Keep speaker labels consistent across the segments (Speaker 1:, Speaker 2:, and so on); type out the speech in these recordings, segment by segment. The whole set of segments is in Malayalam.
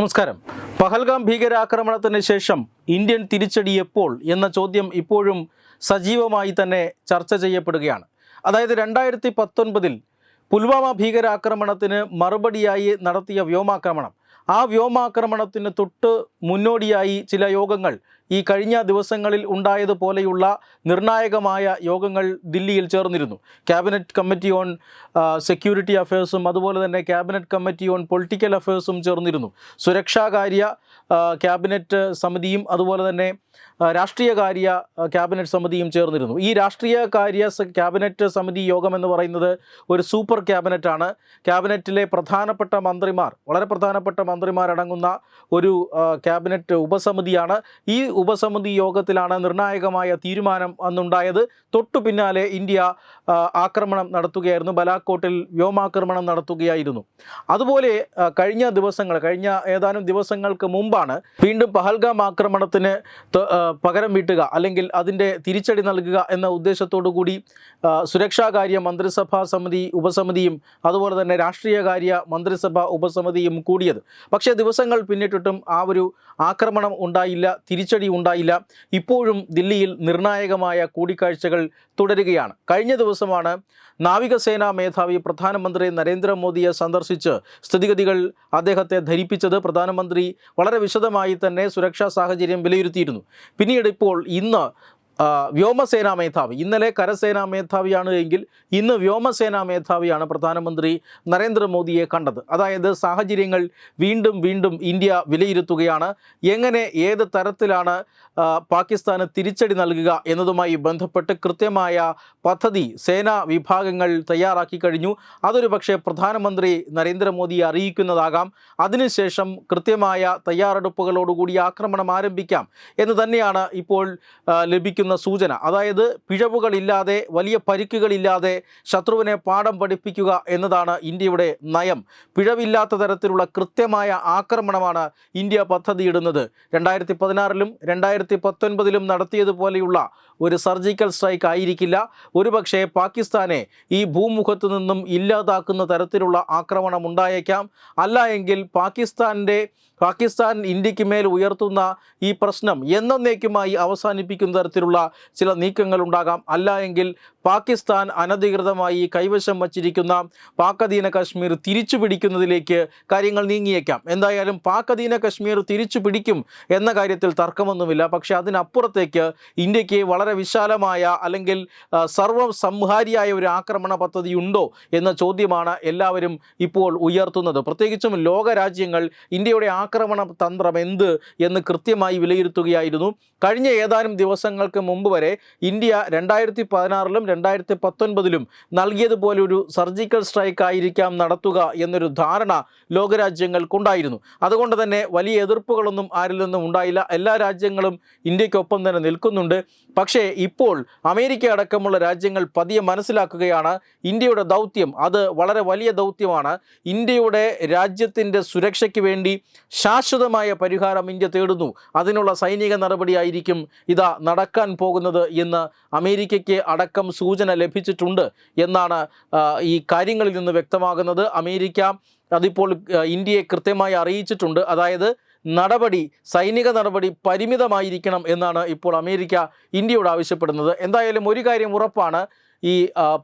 Speaker 1: നമസ്കാരം. പഹൽഗാം ഭീകരാക്രമണത്തിന് ശേഷം ഇന്ത്യൻ തിരിച്ചടി എപ്പോൾ എന്ന ചോദ്യം ഇപ്പോഴും സജീവമായി തന്നെ ചർച്ച ചെയ്യപ്പെടുകയാണ്. അതായത് രണ്ടായിരത്തി പത്തൊൻപതിൽ പുൽവാമ ഭീകരാക്രമണത്തിന് മറുപടിയായി നടത്തിയ വ്യോമാക്രമണം. ആ വ്യോമാക്രമണത്തിന് തൊട്ട് മുന്നോടിയായി ചില യോഗങ്ങൾ ഈ കഴിഞ്ഞ ദിവസങ്ങളിൽ ഉണ്ടായതുപോലെയുള്ള നിർണായകമായ യോഗങ്ങൾ ദില്ലിയിൽ ചേർന്നിരുന്നു. ക്യാബിനറ്റ് കമ്മിറ്റി ഓൺ സെക്യൂരിറ്റി അഫയേഴ്സും അതുപോലെ തന്നെ ക്യാബിനറ്റ് കമ്മിറ്റി ഓൺ പൊളിറ്റിക്കൽ അഫയേഴ്സും ചേർന്നിരുന്നു. സുരക്ഷാകാര്യ ക്യാബിനറ്റ് സമിതിയും അതുപോലെ തന്നെ രാഷ്ട്രീയകാര്യ ക്യാബിനറ്റ് സമിതിയും ചേർന്നിരുന്നു. ഈ രാഷ്ട്രീയകാര്യ ക്യാബിനറ്റ് സമിതി യോഗം എന്ന് പറയുന്നത് ഒരു സൂപ്പർ ക്യാബിനറ്റാണ് ക്യാബിനറ്റിലെ പ്രധാനപ്പെട്ട മന്ത്രിമാർ വളരെ പ്രധാനപ്പെട്ട മന്ത്രിമാരടങ്ങുന്ന ഒരു ക്യാബിനറ്റ് ഉപസമിതിയാണ്. ഈ ഉപസമിതി യോഗത്തിലാണ് നിർണായകമായ തീരുമാനം അന്നുണ്ടായത്. തൊട്ടു പിന്നാലെ ഇന്ത്യ ആക്രമണം നടത്തുകയായിരുന്നു. ബലാക്കോട്ടിൽ വ്യോമാക്രമണം നടത്തുകയായിരുന്നു. അതുപോലെ കഴിഞ്ഞ ദിവസങ്ങൾ കഴിഞ്ഞ ഏതാനും ദിവസങ്ങൾക്ക് മുമ്പാണ് വീണ്ടും പഹൽഗാം ആക്രമണത്തിന് പകരം വീട്ടുക അല്ലെങ്കിൽ അതിന്റെ തിരിച്ചടി നൽകുക എന്ന ഉദ്ദേശത്തോടു കൂടി സുരക്ഷാകാര്യ മന്ത്രിസഭാ സമിതി ഉപസമിതിയും അതുപോലെ തന്നെ രാഷ്ട്രീയകാര്യ മന്ത്രിസഭാ ഉപസമിതിയും കൂടിയത്. പക്ഷേ ദിവസങ്ങൾ പിന്നിട്ടിട്ടും ആ ഒരു ആക്രമണം ഉണ്ടായില്ല. തിരിച്ചടി ഉണ്ടായില്ല. ഇപ്പോഴും ദില്ലിയിൽ നിർണായകമായ കൂടിക്കാഴ്ചകൾ തുടരുകയാണ്. കഴിഞ്ഞ ദിവസമാണ് നാവികസേനാ മേധാവി പ്രധാനമന്ത്രി നരേന്ദ്രമോദിയെ സന്ദർശിച്ച് സ്ഥിതിഗതികൾ അദ്ദേഹത്തെ ധരിപ്പിച്ചത് പ്രധാനമന്ത്രി വളരെ വിശദമായി തന്നെ സുരക്ഷാ സാഹചര്യം വിലയിരുത്തിയിരുന്നു. പിന്നീട് ഇപ്പോൾ ഇന്ന് വ്യോമസേനാ മേധാവി. ഇന്നലെ കരസേനാ മേധാവിയാണ് എങ്കിൽ ഇന്ന് വ്യോമസേനാ മേധാവിയാണ് പ്രധാനമന്ത്രി നരേന്ദ്രമോദിയെ കണ്ടത്. അതായത് സാഹചര്യങ്ങൾ വീണ്ടും വീണ്ടും ഇന്ത്യ വിലയിരുത്തുകയാണ്. എങ്ങനെ ഏത് തരത്തിലാണ് പാകിസ്ഥാന് തിരിച്ചടി നൽകുക എന്നതുമായി ബന്ധപ്പെട്ട് കൃത്യമായ പദ്ധതി സേനാ വിഭാഗങ്ങൾ തയ്യാറാക്കി കഴിഞ്ഞു. അതൊരു പക്ഷേ പ്രധാനമന്ത്രി നരേന്ദ്രമോദിയെ അറിയിക്കുന്നതാകാം. അതിനുശേഷം കൃത്യമായ തയ്യാറെടുപ്പുകളോടുകൂടി ആക്രമണം ആരംഭിക്കാം എന്ന് തന്നെയാണ് ഇപ്പോൾ ലഭിക്കുന്ന സൂചന. അതായത് പിഴവുകളില്ലാതെ വലിയ പരിക്കുകളില്ലാതെ ശത്രുവിനെ പാഠം പഠിപ്പിക്കുക എന്നതാണ് ഇന്ത്യയുടെ നയം. പിഴവില്ലാത്ത തരത്തിലുള്ള കൃത്യമായ ആക്രമണമാണ് ഇന്ത്യ പദ്ധതിയിടുന്നത്. രണ്ടായിരത്തി പതിനാറിലും രണ്ടായിരത്തി പത്തൊൻപതിലും നടത്തിയതുപോലെയുള്ള ഒരു സർജിക്കൽ സ്ട്രൈക്ക് ആയിരിക്കില്ല. ഒരുപക്ഷെ പാകിസ്ഥാനെ ഈ ഭൂമുഖത്തു നിന്നും ഇല്ലാതാക്കുന്ന തരത്തിലുള്ള ആക്രമണം ഉണ്ടായേക്കാം. അല്ല എങ്കിൽ പാകിസ്ഥാന്റെ പാകിസ്ഥാൻ ഇന്ത്യയ്ക്ക് മേൽ ഉയർത്തുന്ന ഈ പ്രശ്നം എന്നേക്കുമായി അവസാനിപ്പിക്കുന്ന തരത്തിലുള്ള ചില നീക്കങ്ങൾ ഉണ്ടാകാം. അല്ല എങ്കിൽ പാകിസ്ഥാൻ അനധികൃതമായി കൈവശം വച്ചിരിക്കുന്ന പാക്കധീന കശ്മീർ തിരിച്ചു പിടിക്കുന്നതിലേക്ക് കാര്യങ്ങൾ നീങ്ങിയേക്കാം. എന്തായാലും പാക്കധീന കശ്മീർ തിരിച്ചു പിടിക്കും എന്ന കാര്യത്തിൽ തർക്കമൊന്നുമില്ല. പക്ഷേ അതിനപ്പുറത്തേക്ക് ഇന്ത്യയ്ക്ക് വളരെ വിശാലമായ അല്ലെങ്കിൽ സർവസംഹാരിയായ സംഹാരിയായ ഒരു ആക്രമണ പദ്ധതി ഉണ്ടോ എന്ന ചോദ്യമാണ് എല്ലാവരും ഇപ്പോൾ ഉയർത്തുന്നത്. പ്രത്യേകിച്ചും ലോകരാജ്യങ്ങൾ ഇന്ത്യയുടെ ആക്രമണ തന്ത്രം എന്ത് എന്ന് കൃത്യമായി വിലയിരുത്തുകയായിരുന്നു. കഴിഞ്ഞ ഏതാനും ദിവസങ്ങൾക്ക് മുമ്പ് വരെ ഇന്ത്യ രണ്ടായിരത്തി പതിനാറിലും രണ്ടായിരത്തി പത്തൊൻപതിലും നൽകിയതുപോലെ ഒരു സർജിക്കൽ സ്ട്രൈക്ക് ആയിരിക്കാം നടത്തുക എന്നൊരു ധാരണ ലോകരാജ്യങ്ങൾക്കുണ്ടായിരുന്നു. അതുകൊണ്ട് തന്നെ വലിയ എതിർപ്പുകളൊന്നും ആരിൽ നിന്നും ഉണ്ടായില്ല. എല്ലാ രാജ്യങ്ങളും ഇന്ത്യക്കൊപ്പം തന്നെ നിൽക്കുന്നുണ്ട്. പക്ഷേ ഇപ്പോൾ അമേരിക്ക അടക്കമുള്ള രാജ്യങ്ങൾ പതിയെ മനസ്സിലാക്കുകയാണ് ഇന്ത്യയുടെ ദൗത്യം അത് വളരെ വലിയ ദൗത്യമാണ്. ഇന്ത്യയുടെ രാജ്യത്തിന്റെ സുരക്ഷയ്ക്ക് വേണ്ടി ശാശ്വതമായ പരിഹാരം ഇന്ത്യ തേടുന്നു. അതിനുള്ള സൈനിക നടപടിയായിരിക്കും ഇതാ നടക്കാൻ പോകുന്നത് എന്ന് അമേരിക്കയ്ക്ക് അടക്കം സൂചന ലഭിച്ചിട്ടുണ്ട് എന്നാണ് ഈ കാര്യങ്ങളിൽ നിന്ന് വ്യക്തമാകുന്നത്. അമേരിക്ക അതിപ്പോൾ ഇന്ത്യയെ കൃത്യമായി അറിയിച്ചിട്ടുണ്ട്. അതായത് നടപടി സൈനിക നടപടി പരിമിതമായിരിക്കണം എന്നാണ് ഇപ്പോൾ അമേരിക്ക ഇന്ത്യയോട് ആവശ്യപ്പെടുന്നത്. എന്തായാലും ഒരു കാര്യം ഉറപ്പാണ്. ഈ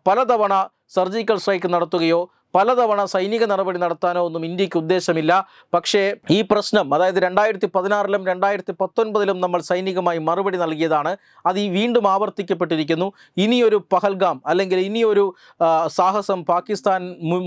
Speaker 1: പലതവണ സർജിക്കൽ സ്ട്രൈക്ക് നടത്തുകയോ പലതവണ സൈനിക നടപടി നടത്താനോ ഒന്നും ഇന്ത്യയ്ക്ക് ഉദ്ദേശമില്ല. പക്ഷേ ഈ പ്രശ്നം അതായത് രണ്ടായിരത്തി പതിനാറിലും രണ്ടായിരത്തി പത്തൊൻപതിലും നമ്മൾ സൈനികമായി മറുപടി നൽകിയതാണ്. അത് ഈ വീണ്ടും ആവർത്തിക്കപ്പെട്ടിരിക്കുന്നു. ഇനിയൊരു പഹൽഗാം അല്ലെങ്കിൽ ഇനിയൊരു സാഹസം പാകിസ്ഥാൻ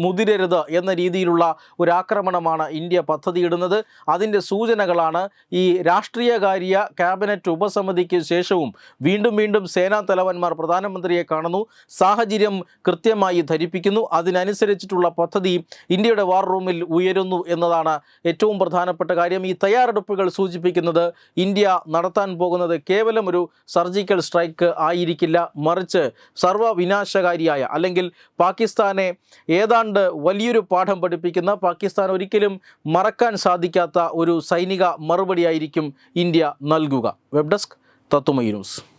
Speaker 1: മുതിരരുത് എന്ന രീതിയിലുള്ള ഒരു ആക്രമണമാണ് ഇന്ത്യ പദ്ധതിയിടുന്നത്. അതിന്റെ സൂചനകളാണ് ഈ രാഷ്ട്രീയകാര്യ ക്യാബിനറ്റ് ഉപസമിതിക്ക് ശേഷവും വീണ്ടും വീണ്ടും സേനാ തലവന്മാർ പ്രധാനമന്ത്രിയെ കാണുന്നു. സാഹചര്യം കൃത്യമായി ധരിപ്പിക്കുന്നു. അതിനനുസരിച്ചിട്ടുള്ള പദ്ധതി ഇന്ത്യയുടെ വാർ റൂമിൽ ഉയരുന്നു എന്നതാണ് ഏറ്റവും പ്രധാനപ്പെട്ട കാര്യം. ഈ തയ്യാറെടുപ്പുകൾ സൂചിപ്പിക്കുന്നത് ഇന്ത്യ നടത്താൻ പോകുന്നത് കേവലം ഒരു സർജിക്കൽ സ്ട്രൈക്ക് ആയിരിക്കില്ല. മറിച്ച് സർവവിനാശകാരിയായ അല്ലെങ്കിൽ പാകിസ്ഥാനെ ഏതാണ്ട് വലിയൊരു പാഠം പഠിപ്പിക്കുന്ന പാകിസ്ഥാൻ ഒരിക്കലും മറക്കാൻ സാധിക്കാത്ത ഒരു സൈനിക മറുപടിയായിരിക്കും ഇന്ത്യ നൽകുക. വെബ് ഡെസ്ക് തത്തുമൈ news.